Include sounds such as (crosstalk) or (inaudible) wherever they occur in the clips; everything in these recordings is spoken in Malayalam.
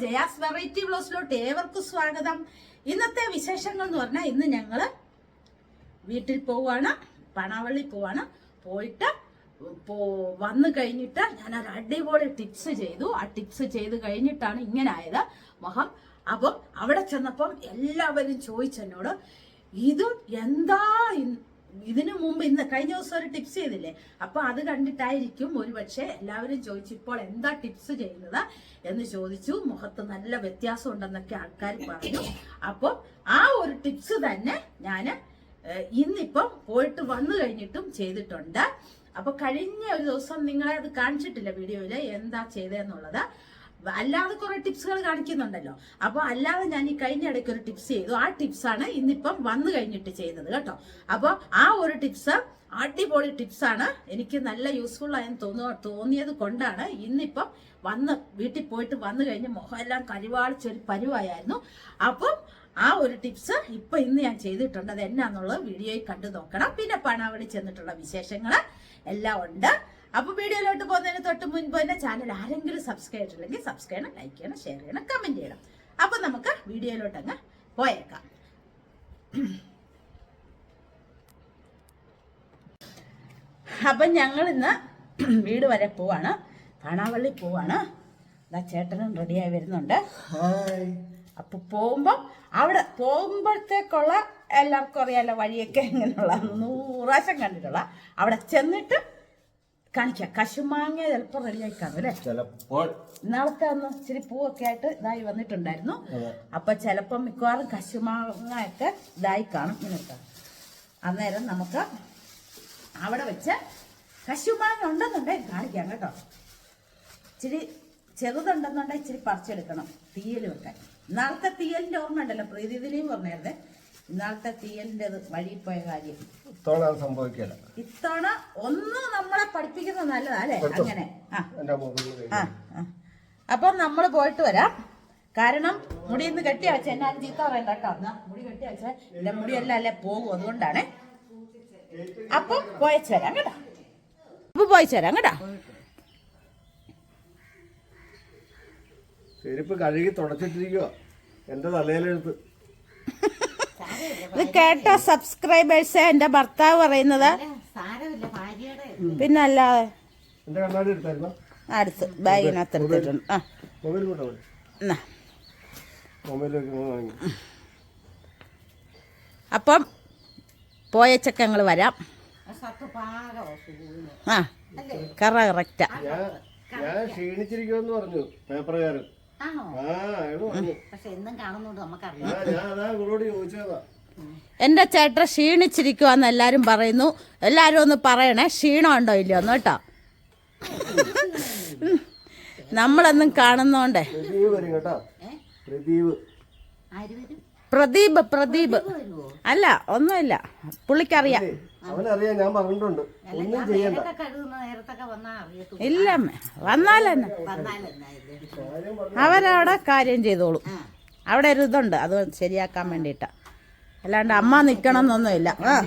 ജയാസ് വെറൈറ്റി ബ്ലോസിലോട്ട് ഏവർക്കും സ്വാഗതം. ഇന്നത്തെ വിശേഷങ്ങൾ എന്ന് പറഞ്ഞാൽ ഇന്ന് ഞങ്ങൾ വീട്ടിൽ പോവാണ് പണവള്ളി പോവാണ്. പോയിട്ട് വന്നു കഴിഞ്ഞിട്ട് ഞാൻ ഒരു അടിപൊളി ടിപ്സ് ചെയ്തു. ആ ടിപ്സ് ചെയ്ത് കഴിഞ്ഞിട്ടാണ് ഇങ്ങനെ ആയത് മുഖം. അപ്പം അവിടെ ചെന്നപ്പം എല്ലാവരും ചോദിച്ചെന്നോട് ഇത് എന്താ ഇതിനു മുമ്പ് ഇന്ന് കഴിഞ്ഞ ദിവസം ഒരു ടിപ്സ് ചെയ്തില്ലേ? അപ്പൊ അത് കണ്ടിട്ടായിരിക്കും ഒരുപക്ഷെ എല്ലാവരും ചോദിച്ചു ഇപ്പോൾ എന്താ ടിപ്സ് ചെയ്യുന്നത്? എന്ന് ചോദിച്ചു. മുഖത്ത് നല്ല വ്യത്യാസം ഉണ്ടെന്നൊക്കെ ആൾക്കാർ പറഞ്ഞു. അപ്പോൾ ആ ഒരു ടിപ്സ് തന്നെ ഞാൻ ഇന്നിപ്പം പോയിട്ട് വന്നു കഴിഞ്ഞിട്ടും ചെയ്തിട്ടുണ്ട്. അപ്പൊ കഴിഞ്ഞ ഒരു ദിവസം നിങ്ങളെ അത് കാണിച്ചിട്ടില്ല വീഡിയോയിൽ എന്താ ചെയ്തതെന്നുള്ളത് അല്ലാതെ കുറെ ടിപ്സുകൾ കാണിക്കുന്നുണ്ടല്ലോ. അപ്പൊ അല്ലാതെ ഞാൻ ഈ കഴിഞ്ഞ ഇടയ്ക്ക് ഒരു ടിപ്സ് ചെയ്തു. ആ ടിപ്സാണ് ഇന്നിപ്പം വന്നു കഴിഞ്ഞിട്ട് ചെയ്യുന്നത് കേട്ടോ. അപ്പൊ ആ ഒരു ടിപ്സ് അടിപൊളി ടിപ്സ് ആണ് എനിക്ക് നല്ല യൂസ്ഫുൾ ആയെന്ന് തോന്നു തോന്നിയത് കൊണ്ടാണ് ഇന്നിപ്പം വന്ന് വീട്ടിൽ പോയിട്ട് വന്നു കഴിഞ്ഞ് മുഖമെല്ലാം കരിവാളിച്ചൊരു പരുവായിരുന്നു. അപ്പം ആ ഒരു ടിപ്സ് ഇപ്പൊ ഇന്ന് ഞാൻ ചെയ്തിട്ടുണ്ട്. അത് എന്നാന്നുള്ളത് വീഡിയോയിൽ കണ്ടു നോക്കണം. പിന്നെ പണാവളി ചെന്നിട്ടുള്ള വിശേഷങ്ങൾ എല്ലാം ഉണ്ട്. അപ്പൊ വീഡിയോയിലോട്ട് പോകുന്നതിന് തൊട്ട് മുൻപ് തന്നെ ചാനൽ ആരെങ്കിലും സബ്സ്ക്രൈബ് ചെയ്തിട്ടില്ലെങ്കിൽ സബ്സ്ക്രൈബ് ചെയ്യണം ലൈക്ക് ചെയ്യണം ഷെയർ ചെയ്യണം കമന്റ് ചെയ്യണം. അപ്പൊ നമുക്ക് വീഡിയോയിലോട്ട് അങ്ങ് പോയേക്കാം. അപ്പം ഞങ്ങൾ ഇന്ന് വീട് വരെ പോവാണ്. കാണാവള്ളി പോവാണ്. ദാ ചേട്ടനും റെഡിയായി വരുന്നുണ്ട്. അപ്പൊ പോകുമ്പം അവിടെ പോകുമ്പോഴത്തേക്കുള്ള എല്ലാവർക്കും അറിയാലോ വഴിയൊക്കെ എങ്ങനെയുള്ള നൂറാശം കണ്ടിട്ടുള്ള. അവിടെ ചെന്നിട്ട് കാണിക്കാം. കശുമാങ്ങ ചിലപ്പോൾ റെഡിയായി കാണും അല്ലേ? ചിലപ്പോൾ ഇന്നാളത്തെ അന്ന് ഇച്ചിരി പൂവൊക്കെ ആയിട്ട് ഇതായി വന്നിട്ടുണ്ടായിരുന്നു. അപ്പൊ ചിലപ്പം മിക്കവാറും കശുമാങ്ങ ഒക്കെ ഇതായി കാണും ഇങ്ങനത്തെ അന്നേരം നമുക്ക് അവിടെ വെച്ച് കശുമാങ്ങ ഉണ്ടെന്നുണ്ടെങ്കിൽ കാണിക്കാം കേട്ടോ. ഇച്ചിരി ചെറുതുണ്ടെന്നുണ്ടെങ്കിൽ ഇച്ചിരി പറിച്ചെടുക്കണം. തീയൽ വെക്കാൻ. നാളത്തെ തീയലിന്റെ ഓർമ്മ ഉണ്ടല്ലോ പ്രീതിദിനെയും പറഞ്ഞായിരുന്നേ. ഇന്നാളത്തെ തീയലിന്റെ വഴി പോയ കാര്യം. ഇത്തവണ അത് സംഭവിക്കില്ല ഇത്തവണ ഒന്നും നമ്മളെ പഠിപ്പിക്കുന്നത് നല്ലതാ അല്ലേ അങ്ങനെ. ആ. ആ. അപ്പം നമ്മൾ പോയിട്ട് വരാം. കാരണം മുടി ഇന്ന് കെട്ടി വെച്ച എന്നാ ചീത്ത പറയണ്ട കേട്ടോ. എന്നാ മുടി കെട്ടി വെച്ച എന്റെ മുടിയെല്ലാം അല്ലേ പോകും. അതുകൊണ്ടാണ്. അപ്പം പോയച്ചു വരാം കേട്ടോ. അപ്പൊ പോയച്ചു വരാം കേട്ടോ. ചെരുപ്പ് കഴുകി തുടച്ചിട്ടിരിക്കുക എന്റെ തലയിലെടുത്ത് (laughs) ഇത് കേട്ട സബ്സ്ക്രൈബേഴ്സ് എന്റെ ഭർത്താവ് പറയുന്നത്. സാരമില്ല ഭാര്യയുടെ. പിന്നെ അല്ലാതെ എന്റെ കണ്ണാടി എടുത്തായിരുന്നോ? അടുത്ത് ബാഗിനകത്ത് എടുത്തിട്ടുണ്ട്. ആ. അപ്പം പോയച്ചൊക്കെ ഞങ്ങൾ വരാം. ആ കറ കറക്റ്റാ. ഞാൻ ഞാൻ ക്ഷീണിച്ചിരിക്കുമെന്ന് പറഞ്ഞു പേപ്പറുകാരൻ. എന്റെ ചേട്ടൻ ക്ഷീണിച്ചിരിക്കുവാന്ന് എല്ലാരും പറയുന്നു. എല്ലാരും ഒന്ന് പറയണേ ക്ഷീണം ഉണ്ടോ ഇല്ലയോ ഒന്ന് കേട്ടോ. നമ്മളെന്നും കാണുന്നോണ്ടേ. പ്രദീപ് പ്രദീപ്. അല്ല ഒന്നുമില്ല. പുള്ളിക്കറിയാം. അവനറിയാം ഞാൻ പറഞ്ഞിട്ടുണ്ട്. ഒന്നും ചെയ്യണ്ട. ഇല്ല വന്നാലെന്നെ. കാര്യം പറഞ്ഞു അവരവിടെ കാര്യം ചെയ്തോളും. അവിടെ ഒരു ഇതുണ്ട് അത് ശരിയാക്കാൻ വേണ്ടിയിട്ടാ. അല്ലാണ്ട് അമ്മ നിക്കണം എന്നൊന്നുമില്ല ഇല്ല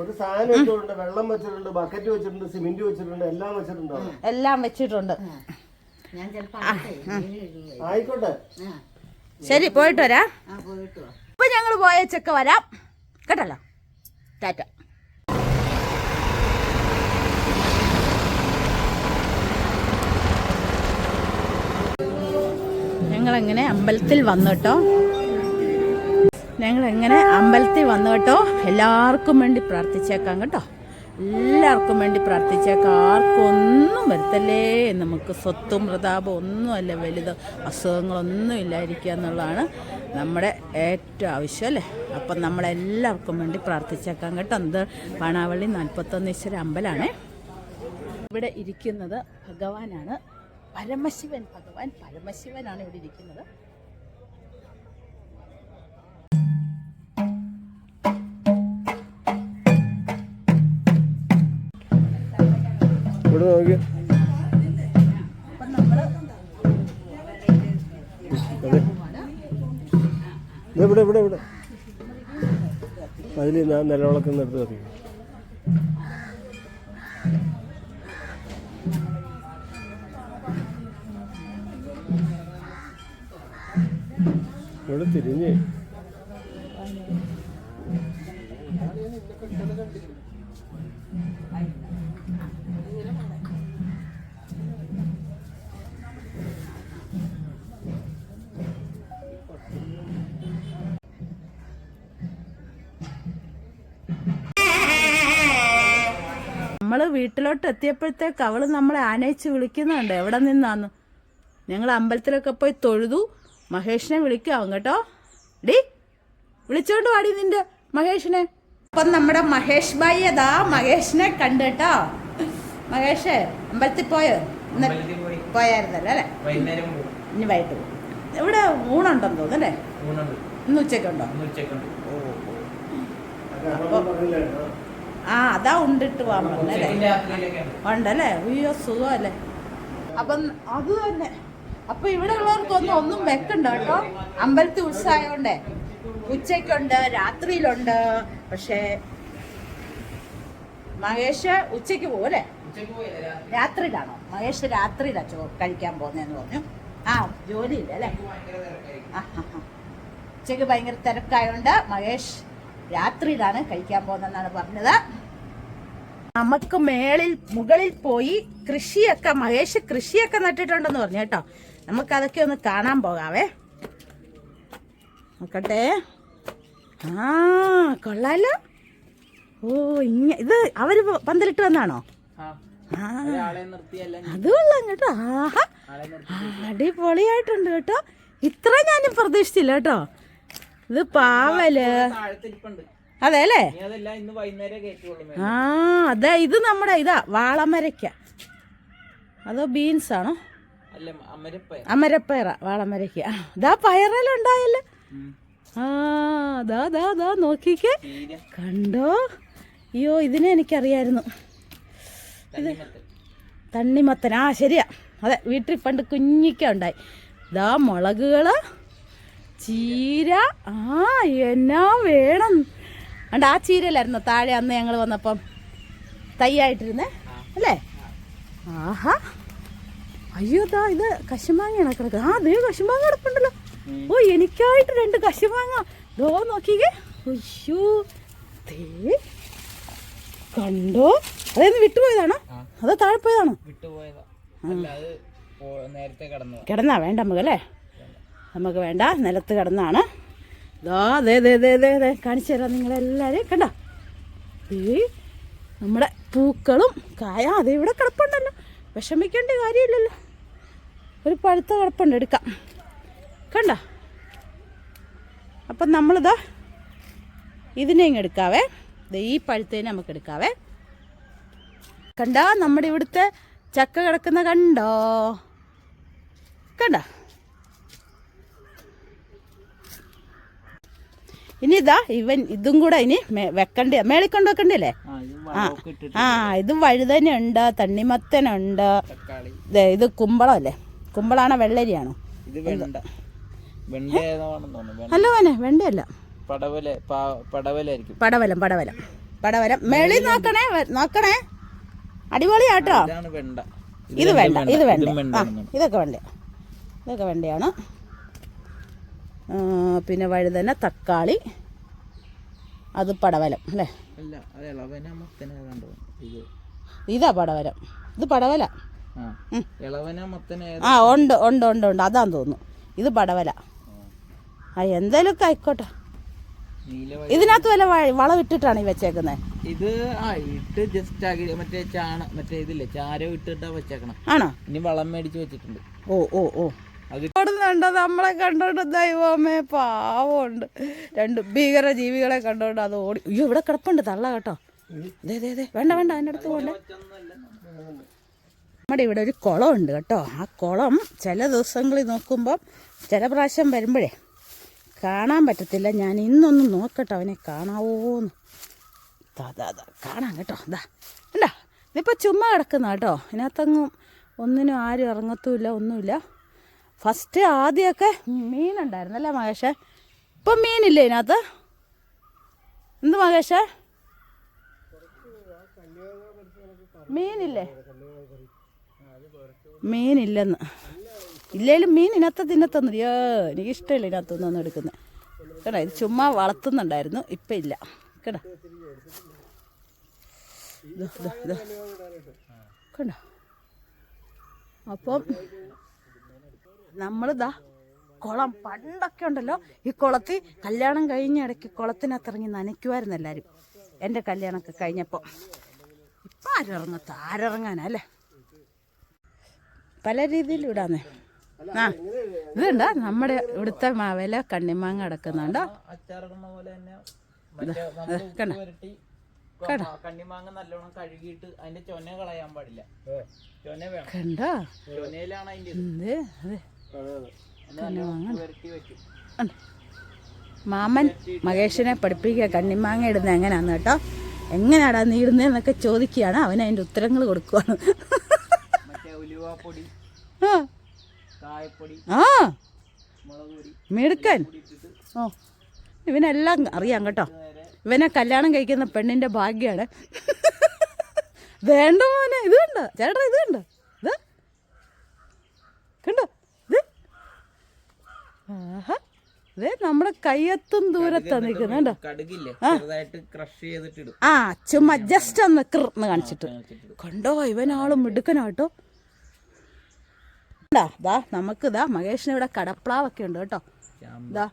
ഒരു സാധനം ഇട്ടിട്ടുണ്ട് വെള്ളം വെച്ചിട്ടുണ്ട് ബക്കറ്റ് വെച്ചിട്ടുണ്ട് സിമെന്റ് വെച്ചിട്ടുണ്ട് എല്ലാം വെച്ചിട്ടുണ്ട് എല്ലാം വെച്ചിട്ടുണ്ട്. ആയിക്കോട്ടെ. ശരി പോയിട്ട് വരാം. ഇപ്പൊ ഞങ്ങൾ പോയച്ചൊക്കെ വരാം. കേട്ടല്ലോ? ടാറ്റ ഞങ്ങളെങ്ങനെ അമ്പലത്തിൽ വന്നു കേട്ടോ? ഞങ്ങളെങ്ങനെ അമ്പലത്തിൽ വന്നു കേട്ടോ? എല്ലാവർക്കും വേണ്ടി പ്രാർത്ഥിച്ചേക്കാം കേട്ടോ. എല്ലാവർക്കും വേണ്ടി പ്രാർത്ഥിച്ചേക്കാം. ആർക്കും ഒന്നും വരുത്തല്ലേ? നമുക്ക് സ്വത്തും പ്രതാപം ഒന്നുമല്ല വലുത്. അസുഖങ്ങളൊന്നും ഇല്ലായിരിക്കുക എന്നുള്ളതാണ് നമ്മുടെ ഏറ്റവും ആവശ്യം അല്ലേ? അപ്പം നമ്മളെല്ലാവർക്കും വേണ്ടി പ്രാർത്ഥിച്ചേക്കാം കേട്ടോ. എന്ത്? പാണാവള്ളി നാൽപ്പത്തൊന്നീശ്വര അമ്പലമാണേ ഇവിടെ ഇരിക്കുന്നത് ഭഗവാനാണ്. പരമശിവൻ ഭഗവാൻ പരമശിവനാണ് ഇവിടെ ഇരിക്കുന്നത്. ഇവിടെ നോക്കി. ഇവിടെ ഇവിടെ ഇവിടെ അതിൽ ഞാൻ നിലവിളക്കുന്ന എടുത്ത് കത്തിക്കും ഇവിടെ തിരിഞ്ഞ്. വീട്ടിലോട്ട് എത്തിയപ്പോഴത്തേക്ക് അവൾ നമ്മളെ ആനയിച്ച് വിളിക്കുന്നുണ്ട്. എവിടെ നിന്നാന്ന്? ഞങ്ങൾ അമ്പലത്തിലൊക്കെ പോയി തൊഴുതു. മഹേഷിനെ വിളിക്കാവും കേട്ടോ. ഡി വിളിച്ചോണ്ട് വാടി നിന്റെ മഹേഷിനെ. അപ്പം നമ്മുടെ മഹേഷ് ഭായി അതാ മഹേഷിനെ കണ്ടു കേട്ടോ. മഹേഷ് അമ്പലത്തിൽ പോയോ? ഇന്നലെ പോയായിരുന്നല്ലോ അല്ലേ? ഇനി വൈകിട്ട് പോകും ഇവിടെ ഊണുണ്ടെന്ന് തോന്നുന്നു അല്ലേ? ഉച്ചക്കുണ്ടോ ഇന്ന് ഓ ഓ ഉച്ചക്കുണ്ട് ആ അതാ ഉണ്ടിട്ട് പോകാൻ പറഞ്ഞല്ലേ ഉണ്ടല്ലേ? അയ്യോ സുഖമല്ലേ? അപ്പം അത് തന്നെ. അപ്പൊ ഇവിടെ ഉള്ളവർക്കൊന്നും ഒന്നും വെക്കണ്ട കേട്ടോ. അമ്പലത്തിൽ ഉത്സവമായോണ്ടേ ഉച്ചയ്ക്കുണ്ട് രാത്രിയിലുണ്ട്. പക്ഷേ മഹേഷ് ഉച്ചയ്ക്ക് പോകും അല്ലേ ഉച്ചയ്ക്ക് പോയില്ല രാത്രി. രാത്രിയിലാണോ? മഹേഷ് രാത്രിയിലാ ചോ കഴിക്കാൻ പോകുന്നതെന്ന് പറഞ്ഞു. ആ ജോലിയില്ല അല്ലേ? ആ. ഉച്ചയ്ക്ക് ഭയങ്കര തിരക്കായോണ്ട് മഹേഷ് രാത്രിയിലാണ് കഴിക്കാൻ പോകുന്നതെന്നാണ് പറഞ്ഞത്. നമുക്ക് മേളിൽ മുകളിൽ പോയി കൃഷിയൊക്കെ മഹേഷ് കൃഷിയൊക്കെ നട്ടിട്ടുണ്ടെന്ന് പറഞ്ഞു കേട്ടോ. നമുക്കതൊക്കെ ഒന്ന് കാണാൻ പോകാവേ. നോക്കട്ടെ. ആ കൊള്ളാലോ. ഓ ഇങ്ങ ഇത് അവർ പന്തലിട്ട് വന്നാണോ? അത് കൊള്ളാം കേട്ടോ. ആഹാ. അടിപൊളിയായിട്ടുണ്ട് കേട്ടോ. ഇത്ര ഞാനും പ്രതീക്ഷിച്ചില്ല കേട്ടോ. ഇത് പാവൽ. അതെ അല്ലേ? ആ അതെ ഇത് നമ്മുടെ ഇതാ വാളമരയ്ക്ക. അതോ ബീൻസ് ആണോ? അമരപ്പയറ വാളമരയ്ക്ക. ഇതാ പയറെല്ലാം ഉണ്ടായല്ലോ ആ ദാ ദാ ദാ നോക്കിക്കേ. കണ്ടോ? അയ്യോ ഇതിനെ എനിക്കറിയായിരുന്നു. തണ്ണിമത്തൻ. തണ്ണിമത്തൻ. ആ ശരിയാ. അതെ വീട്ടിൽ പണ്ട് കുഞ്ഞിക്ക ഉണ്ടായി. ദാ മുളകുകൾ. ചീര? ആ എന്നാ വേണം. അണ്ട് ആ ചീരയിലായിരുന്നു താഴെ അന്ന് ഞങ്ങൾ വന്നപ്പം തൈയായിട്ടിരുന്നേ അല്ലേ? ആഹാ. അയ്യോ ദാ ഇത് കശുമാങ്ങയാണ് കിടക്കുന്നത് ആ ദേ കശുമാങ്ങ കിടപ്പുണ്ടല്ലോ. ഓ എനിക്കായിട്ട് രണ്ട് കശുമാങ്ങ. ദോ നോക്കിക്കേ. അയ്യോ. ദേ. കണ്ടോ? അതായത് വിട്ടുപോയതാണോ. അതോ താഴെ പോയതാണോ? കിടന്നാ വേണ്ട നമുക്ക് അല്ലേ? നമുക്ക് വേണ്ട നിലത്ത് കിടന്നാണ്. ഇതാ ദേ ദേ ദേ ദേ ദേ കാണിച്ചു തരാം നിങ്ങളെല്ലാവരെയും കണ്ട? ഈ നമ്മുടെ പൂക്കളും കായ അതെ ഇവിടെ കിടപ്പുണ്ടല്ലോ. വിഷമിക്കേണ്ട കാര്യമില്ലല്ലോ. ഒരു പഴുത്ത കിടപ്പുണ്ട് എടുക്കാം. കണ്ട? അപ്പം നമ്മളിതാ ഇതിനെ ഇങ്ങ് എടുക്കാവേ. ഈ പഴുത്തേനെ നമുക്ക് എടുക്കാവേ. കണ്ട? നമ്മുടെ ഇവിടുത്തെ ചക്ക കിടക്കുന്ന കണ്ടോ? കണ്ട? ഇനി ഇതാ ഇവൻ ഇതും കൂടെ ഇനി വെക്കണ്ട വെക്കണ്ടേ മേളിൽ കൊണ്ട് വെക്കണ്ടല്ലേ? ആ ഇത് ആ ഇത് വഴുതനുണ്ട് തണ്ണിമത്തനുണ്ട്. ഇത് കുമ്പളമല്ലേ? കുമ്പളാണോ വെള്ളരിയാണോ? അല്ല വേനെ വെണ്ടയല്ല. പടവല പടവലം പടവലം. മേളി നോക്കണേ നോക്കണേ. അടിപൊളിയാട്ടോ. ഇത് വേണ്ട ഇത് വേണ്ട. ഇതൊക്കെ വേണ്ട ഇതൊക്കെ വേണ്ടയാണ്. പിന്നെ വഴുതന തക്കാളി അത് പടവലം അല്ലേ? അത് ഇതാ. പടവലം. ഇത് പടവല. ആ ഉണ്ട് ഉണ്ട് ഉണ്ട് ഉണ്ട്. അതാന്ന് തോന്നുന്നു. ഇത് പടവല. ആ. എന്തേലൊക്കെ ആയിക്കോട്ടെ. ഇതിനകത്ത് വല്ല വ- വളം ഇട്ടിട്ടാണ് ഈ വെച്ചേക്കുന്നത് ഇത് ആ ഇട്ട് ജസ്റ്റ് ആക്കി മറ്റേ ചാണ മറ്റേ ഇതില്ലേ ചാരം ഇട്ടിട്ടാ വെച്ചേക്കണം. ആണോ? ഇനി വളം മേടിച്ച് വെച്ചിട്ടുണ്ട്. ഓ ഓ ഓ. അത് കണ്ടത് നമ്മളെ കണ്ടോണ്ട് ദൈവമേ പാവമുണ്ട്. രണ്ട് ഭീകര ജീവികളെ കണ്ടോണ്ട് അത് ഓടി അയ്യോ ഇവിടെ കിടപ്പുണ്ട്. തള്ള കേട്ടോ. അതെ അതെ ദേ. വേണ്ട വേണ്ട. അതിന്റെ അടുത്ത് പോകണ്ട നമ്മുടെ ഇവിടെ ഒരു കുളമുണ്ട് കേട്ടോ. ആ കുളം ചില ദിവസങ്ങളിൽ നോക്കുമ്പം ചില പ്രാവശ്യം വരുമ്പോഴേ കാണാൻ പറ്റത്തില്ല. ഞാൻ ഇന്നൊന്ന് നോക്കട്ടെ അവനെ കാണാവോന്ന്. ദാ ദാ കാണാം കേട്ടോ. ദാ. അല്ല ഇതിപ്പോൾ ചുമ്മാ കിടക്കുന്ന കേട്ടോ. ഇതിനകത്തങ്ങും ഒന്നിനും ആരും ഇറങ്ങത്തുമില്ല ഒന്നുമില്ല. ഫസ്റ്റ് ആദ്യമൊക്കെ മീനുണ്ടായിരുന്നല്ലേ മഹേഷേ? ഇപ്പം മീനില്ലേ ഇതിനകത്ത്? എന്ത് മഹേഷേ? മീനില്ലേ? മീനില്ലെന്ന്. ഇല്ലേലും മീൻ ഇനത്തെ തിന്നത്തൊന്നും അയ്യോ എനിക്കിഷ്ടമില്ല ഇതിനകത്തൊന്നും എടുക്കുന്നത്. കേട്ടോ ഇത് ചുമ്മാ വളർത്തുന്നുണ്ടായിരുന്നു ഇപ്പം ഇല്ല. കേട്ടോ. കണ്ടോ അപ്പം നമ്മളിതാ കുളം പണ്ടൊക്കെ ഉണ്ടല്ലോ. ഈ കുളത്തിൽ കല്യാണം കഴിഞ്ഞ ഇടയ്ക്ക് കുളത്തിനകത്ത് ഇറങ്ങി നനയ്ക്കുമായിരുന്നു എല്ലാവരും എന്റെ കല്യാണമൊക്കെ കഴിഞ്ഞപ്പോൾ ഇപ്പം ആരും ആരിറങ്ങാനല്ലേ ആരിറങ്ങാനാ പല രീതിയിൽ ഇടാന്നേ. ആ ഇതുണ്ട. നമ്മുടെ ഇവിടുത്തെ മാവേല കണ്ണിമാങ്ങ അടക്കുന്നുണ്ടോ. അച്ചാറിടുന്ന പോലെ തന്നെ കണ്ടോ? നമ്മൾ പുരട്ടി കണ്ണിമാങ്ങ നല്ലോണം കഴുകിയിട്ട് അതിന്റെ ചൊന കളയാൻ പാടില്ല. ചൊന വേണം. കണ്ടോ? ചൊനയിലാണ് അതിന്റെ ഇത്. എന്ത്? അതെ. മാമൻ മഹേഷിനെ പഠിപ്പിക്കുക കണ്ണിമാങ്ങ ഇടുന്ന എങ്ങനെയാന്ന് കേട്ടോ? എങ്ങനെയാടാ നീ ഇടുന്നതെന്നൊക്കെ ചോദിക്കുകയാണ്. അവൻ അതിന്റെ ഉത്തരങ്ങൾ കൊടുക്കുവാണ്. ആ. മിടുക്കൻ. ഓ. ഇവനെല്ലാം അറിയാം കേട്ടോ. ഇവനെ കല്യാണം കഴിക്കുന്ന പെണ്ണിന്റെ ഭാഗ്യമാണ് വേണ്ട മോനെ ഇത് കണ്ടോ? ചേട്ടാ ഇത് കണ്ടോ? ഇത് കണ്ടോ? ആഹാ. ഇതേ നമ്മുടെ കയ്യെത്തും ദൂരത്താ നിൽക്കുന്നത് ഇടും ആ. ചുമ്മാ ജസ്റ്റ് ഒന്ന് കിർന്ന് കാണിച്ചിട്ട്. കണ്ടോ ഇവനാളും മിടുക്കനാട്ടോ. ദാ നമുക്ക് ഇതാ മഹേഷിന് ഇവിടെ കടപ്ലാവൊക്കെ ഉണ്ട് കേട്ടോ. ഇതാ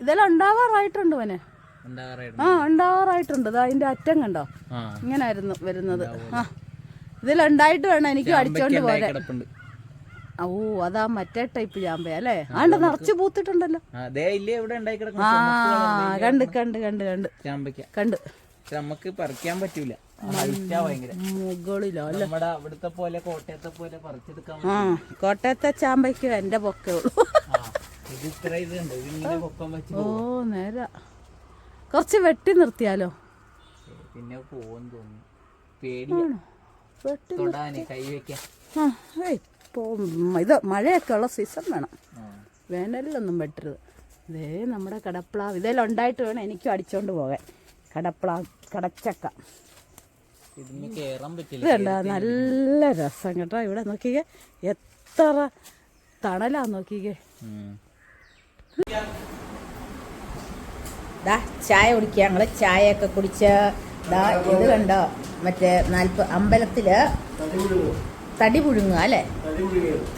ഇതെല്ലാം ഉണ്ടാവാറായിട്ടുണ്ട് അവന് ആ ഉണ്ടാവാറായിട്ടുണ്ട്. ഇതാ അതിന്റെ അറ്റം കണ്ടോ? ഇങ്ങനായിരുന്നു വരുന്നത്. ആ. ഇതിലുണ്ടായിട്ട് വേണം എനിക്ക് അടിച്ചോണ്ട് പോരാ ഓ അതാ മറ്റേ ടൈപ്പ് ചാമ്പ അല്ലേ? ആണ്ട് നിറച്ച് പൂത്തിട്ടുണ്ടല്ലോ. ആ കണ്ട് കണ്ട് കണ്ട് കണ്ട്. ചാമ്പയ്ക്ക. കണ്ട്. നമുക്ക് പറിക്കാൻ പറ്റൂല. മുകളിലോ അല്ലേ? അവിടുത്തെ പോലെ കോട്ടയത്തെ പോലെ പറിച്ചെടുക്കാൻ ആ കോട്ടയത്തെ ചാമ്പയ്ക്ക് എന്റെ പൊക്കേ ഉള്ളൂ. ഓ നേര. കുറച്ച് വെട്ടി നിർത്തിയാലോ? പിന്നെ പോകാൻ തോന്നുന്നു. പേടിയാ. വെട്ടി തൊടാന് പോ ഇത് മഴയൊക്കെ ഉള്ള സീസൺ വേണം. വേനലിലൊന്നും വെട്ടരുത്. ഇതേ നമ്മുടെ കടപ്പ്ളാവ് ഇതെല്ലാം ഉണ്ടായിട്ട് വേണം എനിക്കും അടിച്ചോണ്ട് പോകാൻ. കടപ്പ്ളാവ് കടച്ചക്ക. ഇതിന് കേറാൻ പറ്റില്ല. ഇത് നല്ല രസം കേട്ടോ. ഇവിടെ നോക്കിക്കേ. എത്ര തണലാ നോക്കിക്കേ. ദാ ചായ കുടിക്കുക. ഞങ്ങൾ ചായയൊക്കെ കുടിച്ച് ദാ ഇത് കണ്ടോ? മറ്റേ നാൽപ്പ അമ്പലത്തിൽ തടി പുഴുങ്ങുക അല്ലേ?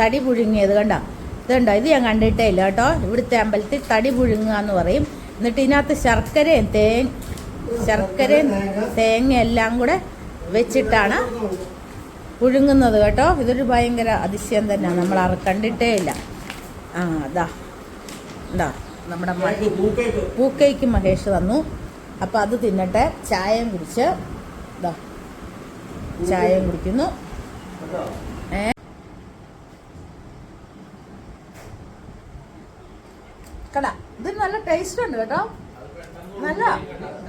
തടി പുഴുങ്ങിയത് കണ്ടോ? ഇത് കണ്ടോ ഇത് ഞാൻ കണ്ടിട്ടേ ഇല്ല കേട്ടോ. ഇവിടുത്തെ അമ്പലത്തിൽ തടി പുഴുങ്ങുക എന്ന് പറയും. എന്നിട്ട് ഇതിനകത്ത് ശർക്കരയും തേ ശർക്കരയും തേങ്ങ എല്ലാം കൂടെ വെച്ചിട്ടാണ് പുഴുങ്ങുന്നത് കേട്ടോ. ഇതൊരു ഭയങ്കര അതിശയം തന്നെയാണ്. നമ്മൾ ആറ് കണ്ടിട്ടേ ഇല്ല. ആ അതാ എന്താ നമ്മുടെ പൂക്കേക്ക് മഹേഷ് തന്നു. അപ്പം അത് തിന്നട്ടെ. ചായയും കുടിച്ച്. ഇതാ ചായയും കുടിക്കുന്നു. ഏ കട ഇത് നല്ല ടേസ്റ്റ് ഉണ്ട് കേട്ടോ. നല്ല.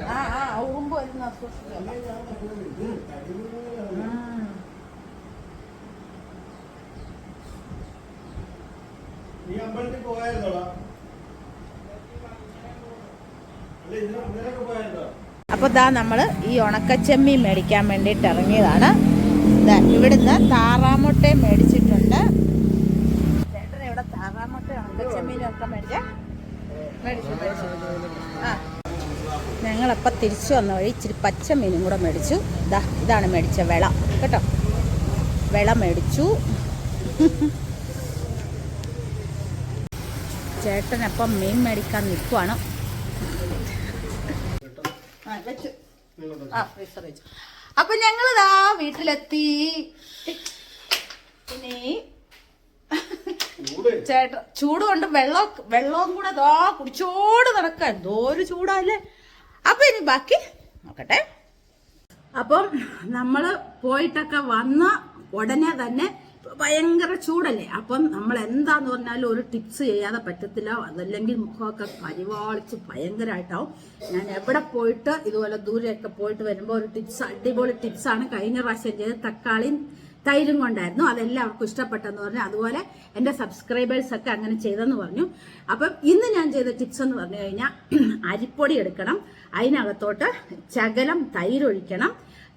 ആ ആ ഉറുമ്പോ. ഉം. ഈ അമ്പലത്തിൽ പോയായിരുന്നോടാ അല്ല ഇതിന് ഇന്നലെയൊക്കെ പോയായിരുന്നോ അപ്പോൾ ദാ നമ്മൾ ഈ ഉണക്കച്ചമ്മീൻ മേടിക്കാൻ വേണ്ടിയിട്ട് ഇറങ്ങിയതാണ്. ഇവിടുന്ന് താറാമുട്ടയും മേടിച്ചിട്ടുണ്ട്. ചേട്ടൻ തിരിച്ചു വന്ന വഴി ഇച്ചിരി പച്ച മീനും കൂടെ മേടിച്ചു. ഇതാണ് മേടിച്ച വിള. കേട്ടോ? വിള മേടിച്ചു. ചേട്ടനപ്പം മീൻ മേടിക്കാൻ നിൽക്കുവാണ്. ആ, വെച്ചു. ആ, വെച്ചു. അപ്പൊ ഞങ്ങളിതാ വീട്ടിലെത്തി. പിന്നെ ചൂട്. ചേട്ട ചൂട് കൊണ്ട് വെള്ളം വെള്ളവും കൂടെ ഇതാ കുടിച്ചോട് നടക്ക. എന്തോ ഒരു ചൂടല്ലേ? അപ്പൊ ഇനി ബാക്കി നോക്കട്ടെ. അപ്പം നമ്മൾ പോയിട്ടൊക്കെ വന്ന ഉടനെ തന്നെ ഭയങ്കര ചൂടല്ലേ? അപ്പം നമ്മൾ എന്താന്ന് പറഞ്ഞാലും ഒരു ടിപ്സ് ചെയ്യാതെ പറ്റത്തില്ല. അതല്ലെങ്കിൽ മുഖമൊക്കെ പരിവാളിച്ച് ഭയങ്കരമായിട്ടാവും ഞാൻ എവിടെ പോയിട്ട് ഇതുപോലെ ദൂരെയൊക്കെ പോയിട്ട് വരുമ്പോൾ ഒരു ടിപ്സ് അടിപൊളി ടിപ്സാണ് കഴിഞ്ഞ പ്രാവശ്യം ചെയ്ത് തക്കാളിയും തൈരും കൊണ്ടായിരുന്നു. അതെല്ലാവർക്കും ഇഷ്ടപ്പെട്ടെന്ന് പറഞ്ഞു. അതുപോലെ എന്റെ സബ്സ്ക്രൈബേഴ്സ് ഒക്കെ അങ്ങനെ ചെയ്തെന്ന് പറഞ്ഞു. അപ്പം ഇന്ന് ഞാൻ ചെയ്ത ടിപ്സ് എന്ന് പറഞ്ഞു കഴിഞ്ഞാൽ (clears throat) അരിപ്പൊടി എടുക്കണം. അതിനകത്തോട്ട് ശകലം തൈരൊഴിക്കണം.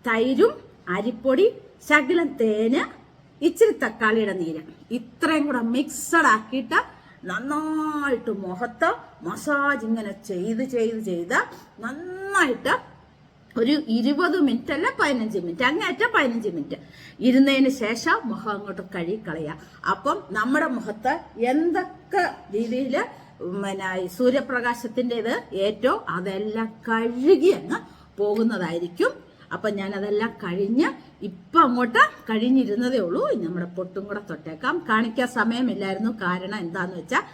തൈരും അരിപ്പൊടി ശകലം തേന് ഇച്ചിരി തക്കാളിയുടെ നീര്. ഇത്രയും കൂടെ മിക്സഡ് ആക്കിയിട്ട് നന്നായിട്ട് മുഖത്ത് മസാജ് ഇങ്ങനെ ചെയ്ത് ചെയ്ത് ചെയ്ത് നന്നായിട്ട് ഒരു ഇരുപത് മിനിറ്റ് അല്ല പതിനഞ്ച് മിനിറ്റ് അങ്ങേറ്റം പതിനഞ്ച് മിനിറ്റ് ഇരുന്നതിന് ശേഷം മുഖം അങ്ങോട്ട് കഴുകി അപ്പം നമ്മുടെ മുഖത്ത് എന്തൊക്കെ രീതിയിൽ പിന്നെ സൂര്യപ്രകാശത്തിന്റെ ഇത് ഏറ്റവും അതെല്ലാം കഴുകി അങ്ങ് പോകുന്നതായിരിക്കും. അപ്പം ഞാനതെല്ലാം കഴിഞ്ഞ് ഇപ്പം അങ്ങോട്ട് കഴിഞ്ഞിരുന്നതേ ഉള്ളൂ. നമ്മുടെ പൊട്ടും കൂടെ തൊട്ടേക്കാം. കാണിക്കാൻ സമയമില്ലായിരുന്നു. കാരണം എന്താന്ന് വെച്ചാൽ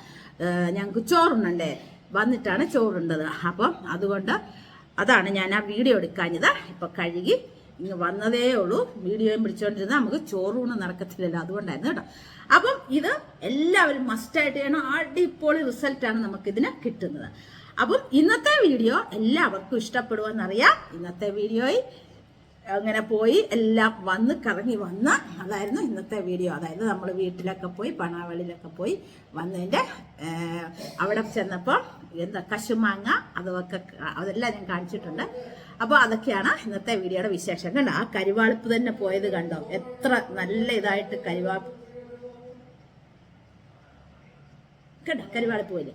ഞങ്ങൾക്ക് ചോറുണ്ടേ വന്നിട്ടാണ് ചോറുണ്ടത്. അപ്പം അതുകൊണ്ട് അതാണ് ഞാൻ ആ വീഡിയോ എടുക്കാഞ്ഞത്. ഇപ്പൊ കഴുകി ഇങ്ങ് വന്നതേ ഉള്ളൂ. വീഡിയോയും പിടിച്ചോണ്ടിരുന്ന നമുക്ക് ചോറൂണ് നടക്കത്തില്ലല്ലോ അതുകൊണ്ടായിരുന്നു കേട്ടോ. അപ്പം ഇത് എല്ലാവരും മസ്റ്റായിട്ട് ചെയ്യണം. അടിപൊളി റിസൾട്ടാണ് നമുക്ക് ഇതിന് കിട്ടുന്നത്. അപ്പം ഇന്നത്തെ വീഡിയോ എല്ലാവർക്കും ഇഷ്ടപ്പെടുമെന്നറിയാം ഇന്നത്തെ വീഡിയോയിൽ അങ്ങനെ പോയി എല്ലാം വന്ന് കറങ്ങി വന്ന അതായിരുന്നു ഇന്നത്തെ വീഡിയോ അതായത് നമ്മൾ വീട്ടിലൊക്കെ പോയി പണാവളിയിലൊക്കെ പോയി വന്നതിന്റെ അവിടെ ചെന്നപ്പോൾ എന്താ കശുമാങ്ങ അതൊക്കെ അതെല്ലാം ഞാൻ കാണിച്ചിട്ടുണ്ട്. അപ്പോൾ അതൊക്കെയാണ് ഇന്നത്തെ വീഡിയോയുടെ വിശേഷം. കണ്ടോ? ആ കരിവാളിപ്പ് തന്നെ പോയത് കണ്ടോ? എത്ര നല്ല ഇതായിട്ട് കരിവാ കണ്ടോ? കരിവാളിപ്പ് പോയില്ലേ